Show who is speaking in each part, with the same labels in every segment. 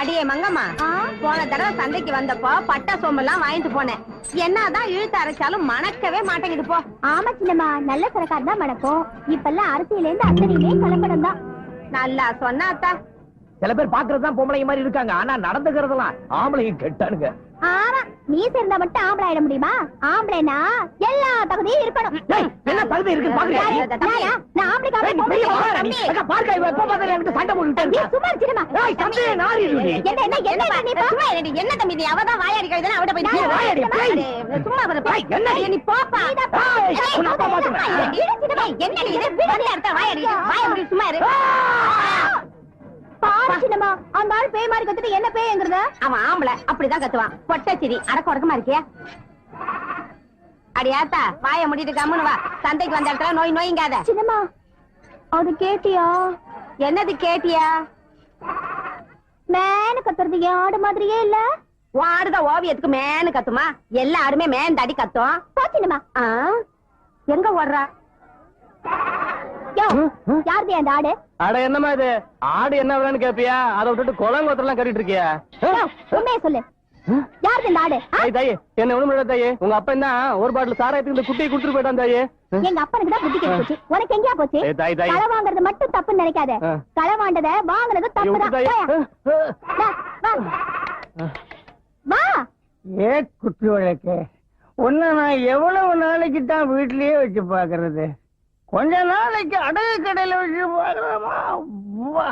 Speaker 1: அடியே மங்கம்மா போன தடவை சந்தைக்கு வந்தப்போ பட்டா சோம்பெல்லாம் வாங்கிட்டு போனேன். என்னதான் இழுத்து அரைச்சாலும் மணக்கவே மாட்டேங்குது போ.
Speaker 2: ஆமா சின்னம்மா நல்ல சரக்கார் தான் மணக்கும். இப்பெல்லாம் அரிசியில இருந்து அத்தனையுமே கலப்படம் தான்.
Speaker 1: நல்லா சொன்னா அத்தா
Speaker 3: சில பேர் பாக்குறதுதான் பொம்பளைங்க மாதிரி இருக்காங்க. ஆனா நடந்துக்கிறதெல்லாம் ஆம்பளைங்க கெட்டானுங்க.
Speaker 2: ஆமா நீ சேர்ந்தா மட்டும் ஆம்பளை ஆயிட முடியுமா? ஆம்பளைனா எல்லா தகுதியும் இருக்கணும்.
Speaker 3: என்ன தகுதி இருக்கு பாக்குறியா? நீ?
Speaker 2: நானா? ஆம்பளைக்காக
Speaker 3: நீ
Speaker 2: பொம்பளை
Speaker 3: பாருக்கா, சண்டை
Speaker 2: நீ
Speaker 3: இருக்கா.
Speaker 2: சும்மா.
Speaker 3: ஏய், தம்பி, நாரி இருடி.
Speaker 2: என்ன என்ன என்ன நீ பா?
Speaker 1: சும்மா இருடி. என்ன தம்பி இது? அவதான் வாயாடி கழுதுனா அவட்ட போய்
Speaker 3: நீ வாயாடி, பேய்.
Speaker 1: சும்மா வர
Speaker 3: என்ன நீ?
Speaker 1: நீ போப்பா.
Speaker 3: அப்பா
Speaker 1: என்ன நீ இது? வந்து அடுத்த வாயாடி வாய முடி சும்மா இரு.
Speaker 2: பாரு சின்னம்மா. அந்த ஆள் பேய் மாதிரி கத்துட்டு என்ன பேய்ங்கிறத?
Speaker 1: அவன் ஆம்பளை. அப்படிதான் கத்துவான். பொட்டச்சிரி அடக்க உடக்கமா இருக்கியா? அடியாத்தா வாய முடிட்டு கம்முன்னு வா. சந்தைக்கு வந்த இடத்துல நோய் நோய்ங்காத.
Speaker 2: சின்னம்மா அது கேட்டியா?
Speaker 1: என்னது கேட்டியா?
Speaker 2: மேனு கத்துறது என் ஆடு மாதிரியே இல்ல?
Speaker 1: உன் ஆடுதான் ஓவியத்துக்கு மேனு கத்துமா? எல்லா ஆடுமே மேன் தடி கத்தும்.
Speaker 2: போ சின்னம்மா.
Speaker 1: ஆ, எங்க ஓடுறா?
Speaker 2: யோ
Speaker 3: ம், ம்.
Speaker 2: யாருது அந்த ஆடு?
Speaker 3: அட என்னம்மா இது? ஆடு என்ன விலைன்னு கேப்பியா? அதை விட்டுட்டு குளங்கோத்தெல்லாம் கட்டிட்டு இருக்கியா
Speaker 2: உண்மையை சொல்லு. யாருது இந்த ஆடு?
Speaker 3: தாய் என்ன ஒண்ணு தாயே. உங்க அப்பன் தான் ஒரு பாட்டில் சாராயத்துக்கு இந்த குட்டியை கொடுத்துட்டு போயிட்டான் தாயே.
Speaker 2: எங்க அப்பனுக்கு தான் புத்தி கெட்டு போச்சு. உனக்கு எங்கேயா போச்சு. களை வாங்குறது மட்டும் தப்புன்னு நினைக்காத. களை வாண்டத வாங்குறது தப்பு. தான் வா.
Speaker 4: ஏ குட்டி வழக்கு நான் எவ்வளவு நாளைக்கு தான் வீட்லயே வச்சு பாக்குறது கொஞ்ச நாளைக்கு அடகு கடையில வச்சு வா.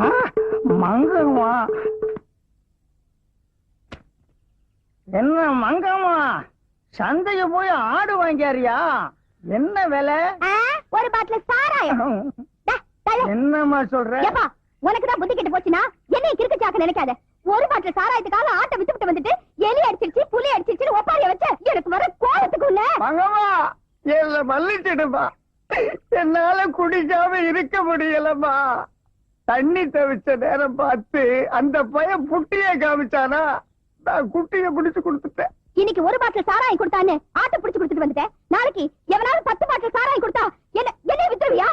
Speaker 4: ஆ, மங்கம்மா. என்ன மங்கம்மா? சந்தைக்கு போய் ஆடு வாங்கியாரியா? என்ன விலை?
Speaker 2: ஒரு பாட்டில் சாராயம்.
Speaker 4: என்னம்மா சொல்ற?
Speaker 2: உனக்கு தான் புத்தி கெட்டு போச்சுன்னா என்னைய கிறுக்கு சாக்க நினைக்காத. ஒரு பாட்டில் சாராயத்துக்காக ஆட்டை விட்டு விட்டு வந்துட்டு எலி அடிச்சிருச்சு புலி அடிச்சிருச்சு ஒப்பாரிய வச்ச எனக்கு வர கோபத்துக்குள்ள உள்ள
Speaker 4: என்ன மன்னிச்சிடுமா? என்னால குடிக்காம இருக்க முடியலமா தண்ணி தவிச்ச நேரம் பார்த்து அந்த பையன் புட்டியை காமிச்சானா? நான் குட்டியை பிடிச்சு கொடுத்துட்டேன்.
Speaker 2: இன்னைக்கு ஒரு பாட்டில் சாராயம் கொடுத்தான்னு ஆட்டை புடிச்சு கொடுத்துட்டு வந்துட்டேன். நாளைக்கு எவனாவது பத்து பாட்டில் சாராயம் கொடுத்தா என்ன என்ன வித்துருவியா?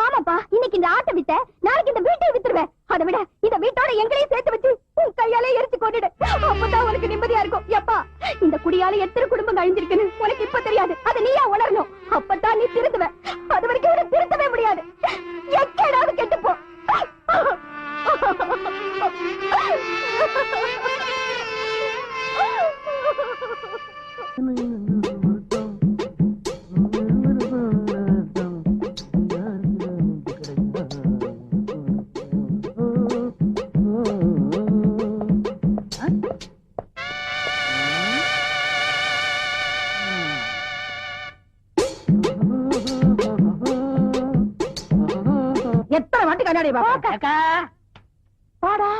Speaker 2: ஆமாப்பா இன்னைக்கு இந்த ஆட்டை வித்த நாளைக்கு இந்த வீட்டை வித்துருவேன். அதை விட இந்த வீட்டோட எங்களையும் சேர்த்து வச்சு உன் கையாலே எரிச்சு கொண்டுடு. அப்பதான் உனக்கு நிம்மதியா இருக்கும். எப்பா இந்த குடியால எத்தனை குடும்பம் அழிஞ்சிருக்குன்னு உனக்கு இப்ப தெரியாது. அதை நீயா உணரணும். அப்பதான் நீ திருந்துவ. அது வரைக்கும்
Speaker 1: எத்தனை வாட்டி கண்ணாடி பாப்பா பாடா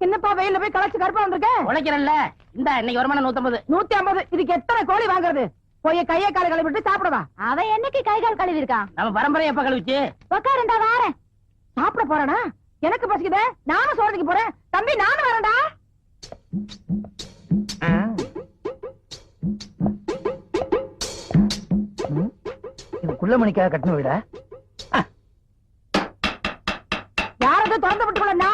Speaker 1: என்னப்பா வெயில்ல போய் களைச்சு கருப்பா வந்திருக்க?
Speaker 5: உழைக்கிறல்ல. இந்த இன்னைக்கு வருமானம் நூத்தம்பது.
Speaker 1: நூத்தி ஐம்பது இதுக்கு எத்தனை கோழி வாங்குறது? போய் கையை காலை கழுவிட்டு சாப்பிடவா
Speaker 2: அவன் என்னைக்கு கை கால் கழுவி இருக்கான்
Speaker 5: நம்ம பரம்பரை எப்ப கழிச்சு
Speaker 2: உக்காருண்டா வாரேன்.
Speaker 1: சாப்பிட போறானா? எனக்கு பசிக்குதே. நானும் சோறதுக்கு போறேன். தம்பி நானும் வரேன்டா.
Speaker 4: இது குள்ளமணிக்காக கட்டின விட
Speaker 1: யாரது திறந்து விட்டுக்கலன்னா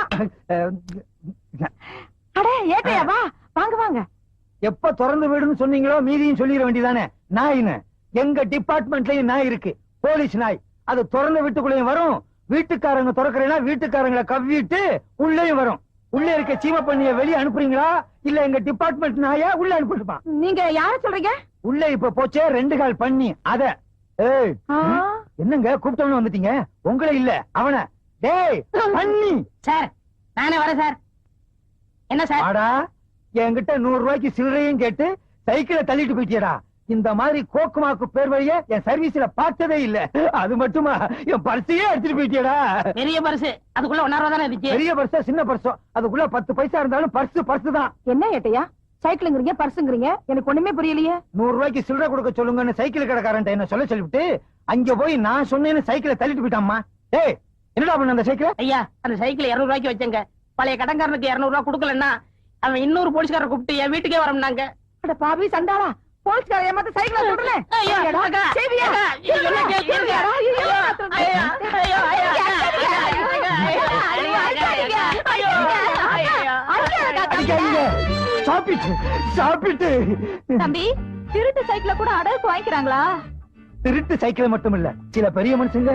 Speaker 1: அடே ஏட்டையா வா வாங்க வாங்க.
Speaker 4: எப்ப திறந்து வீடுன்னு சொன்னீங்களோ மீதியும் சொல்லிட வேண்டியதானே? நாயின்னு. எங்க டிபார்ட்மெண்ட்லயும் நாய் இருக்கு. போலீஸ் நாய். அது திறந்த வீட்டுக்குள்ளேயும் வரும். வீட்டுக்காரங்க திறக்கிறேன்னா வீட்டுக்காரங்களை கவ்விட்டு உள்ளேயும் வரும். உள்ள இருக்க சீம பண்ணிய வெளியே அனுப்புறீங்களா? இல்ல எங்க டிபார்ட்மெண்ட் நாயா உள்ள அனுப்பிட்டுப்பான்
Speaker 1: நீங்க யார சொல்றீங்க?
Speaker 4: உள்ள இப்ப போச்சே ரெண்டு கால் பண்ணி. அத. என்னங்க கூப்பிட்டவனு வந்துட்டீங்க? உங்களை இல்ல அவன. டேய் பண்ணி.
Speaker 5: சார் நானே வரேன் சார். என்ன சார்?
Speaker 4: ஆடா என்கிட்ட நூறு ரூபாய்க்கு சில்லறையும் கேட்டு சைக்கிளை தள்ளிட்டு போயிட்டியடா. இந்த மாதிரி கோக்குமாக்கு பேர் வழிய என் சர்வீஸ்ல பார்த்ததே இல்ல. அது மட்டுமா? என் பர்சையே எடுத்துட்டு போயிட்டியடா.
Speaker 5: பெரிய பரிசு அதுக்குள்ள ஒன்னா ரூபா தானே இருந்துச்சு?
Speaker 4: பெரிய பர்சா சின்ன பர்சோ அதுக்குள்ள பத்து பைசா இருந்தாலும் பர்ஸ் பர்ஸ் தான்.
Speaker 1: என்ன ஏட்டையா? சைக்கிளுங்கிறீங்க பர்சுங்கிறீங்க எனக்கு ஒண்ணுமே புரியலையே.
Speaker 4: நூறு ரூபாய்க்கு சில்லறை கொடுக்க சொல்லுங்கன்னு சைக்கிள் கடைக்காரன் என்ன சொல்ல சொல்லிவிட்டு அங்க போய் நான் சொன்னேன்னு சைக்கிளை தள்ளிட்டு போயிட்டாம்மா. டேய் என்னடா பண்ண அந்த சைக்கிள்
Speaker 5: ஐயா அந்த சைக்கிள் இருநூறு ரூபாய்க்கு வச்சங்க பழைய கடன்காரனுக்கு இருநூறு ரூபாய் கொடுக்கலன்னா அவன் இன்னொரு போலீஸ்காரர் கூப்பிட்டு என் வீட்டுக்கே வரம்னாங்க
Speaker 1: அட பாபி சண்டாளா போலீஸ்கார ஏமாத்த சைக்கிள
Speaker 4: சொல்றல சாப்பிட்டு சாப்பிட்டு
Speaker 2: தம்பி திருட்டு சைக்கிள கூட அடகு வாங்கிக்கிறாங்களா
Speaker 4: திருட்டு சைக்கிள் மட்டும் இல்ல சில பெரிய மனுஷங்க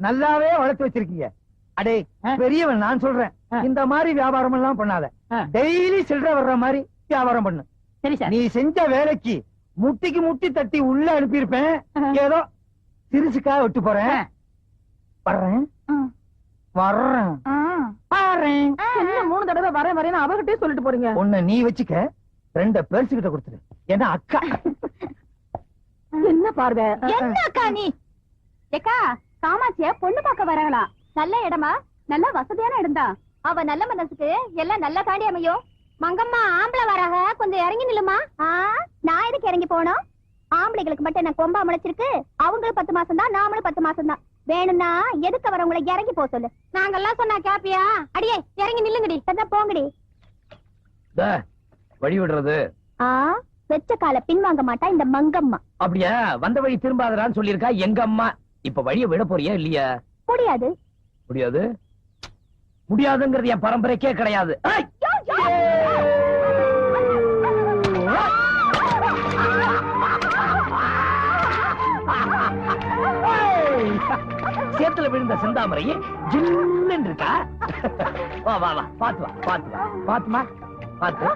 Speaker 4: நல்லாவே வளர்த்து வச்சிருக்கீங்க. அடே. பெரியவன் நான் சொல்றேன். இந்த மாதிரி வியாபாரம் எல்லாம் பண்ணாத. டெய்லி சில்லற வர்ற மாதிரி வியாபாரம் பண்ணு.
Speaker 5: சரி சார்.
Speaker 4: நீ செஞ்ச வேலைக்கு முட்டிக்கு முட்டி தட்டி உள்ள அனுப்பியிருப்பேன். ஏதோ சிரிச்சுக்கா விட்டு போறேன். வர்றேன். வர்றேன்.
Speaker 5: என்ன மூணு தடவை வரேன் வரேன்னு அவகிட்டே சொல்லிட்டு போறீங்க?
Speaker 4: உன்னை நீ வச்சுக்க. ரெண்ட பேர்ஸ் கிட்ட கொடுத்துரு. ஏன்னா அக்கா.
Speaker 5: என்ன பார்வை?
Speaker 2: என்ன அக்கா நீ? ஏக்கா காமாட்சிய பொண்ணு பார்க்க வராங்களா? நல்ல இடமா? நல்ல வசதியான இடம்தான். அவ நல்ல மனசுக்கு எல்லாம் நல்லா தாண்டி அமையும். மங்கம்மா ஆம்பளை வராக கொஞ்சம் இறங்கி நில்லுமா? நான் எதுக்கு இறங்கி போனோம் ஆம்பளைகளுக்கு மட்டும் என்ன கொம்பா முளைச்சிருக்கு? அவங்களும் பத்து மாசம் தான் நாமளும் பத்து மாசம் தான் வேணும்னா எதுக்கு வரவங்களை இறங்கி போக சொல்லு? நாங்கெல்லாம் சொன்னா கேப்பியா? அடியே இறங்கி நில்லுங்கடி. அதான் போங்கடி.
Speaker 3: வழி விடுறது.
Speaker 2: வெச்ச கால பின்வாங்க மாட்டா இந்த மங்கம்மா.
Speaker 3: அப்படியா? வந்த வழி திரும்பாதடான்னு சொல்லியிருக்கா எங்க அம்மா? இப்ப வழிய விட போறியா இல்லையா?
Speaker 2: முடியாது.
Speaker 3: முடியாது? முடியாதுங்கிறது என் பரம்பரைக்கே கிடையாது! சேத்துல விழுந்த செந்தாமரை ஜில்லுன்னு இருக்கா? வா வா வா பாத்து வா பாத்து வா. பாத்துமா? பாத்து.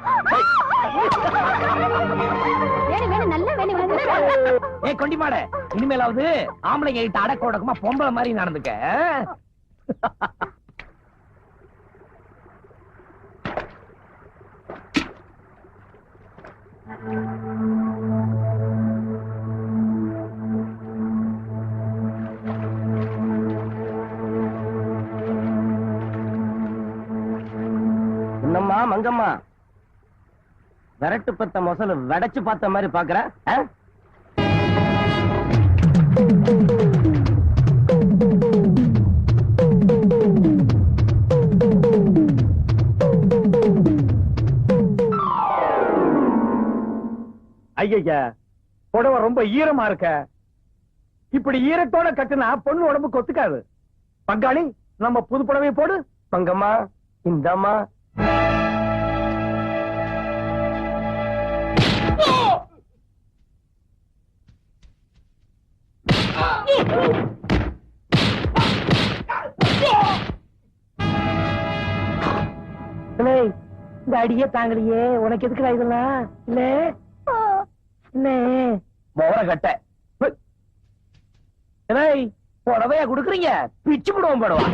Speaker 3: ஏய் கொண்டி மாட. இனிமேலாவது ஆம்பளைங்க கிட்ட அடக்க உடக்கமா பொம்பளை மாதிரி நடந்துக்க.
Speaker 6: என்னம்மா மங்கம்மா? விரட்டு பத்த மொசல் வெடைச்சு பார்த்த மாதிரி பாக்குற
Speaker 4: ஐயா புடவை ரொம்ப ஈரமா இருக்க. இப்படி ஈரத்தோட கட்டுனா பொண்ணு உடம்புக்கு ஒத்துக்காது. பங்காளி நம்ம புது புடவை போடு.
Speaker 6: மங்கம்மா இந்தம்மா.
Speaker 5: ஏய், இந்த அடியே தாங்கலையே. உனக்கு எதுக்குடா இதெல்லாம்? இல்ல என்ன
Speaker 3: மோர கட்ட. புடவையா குடுக்குறீங்க? பிச்சு புடுவோம் படுவா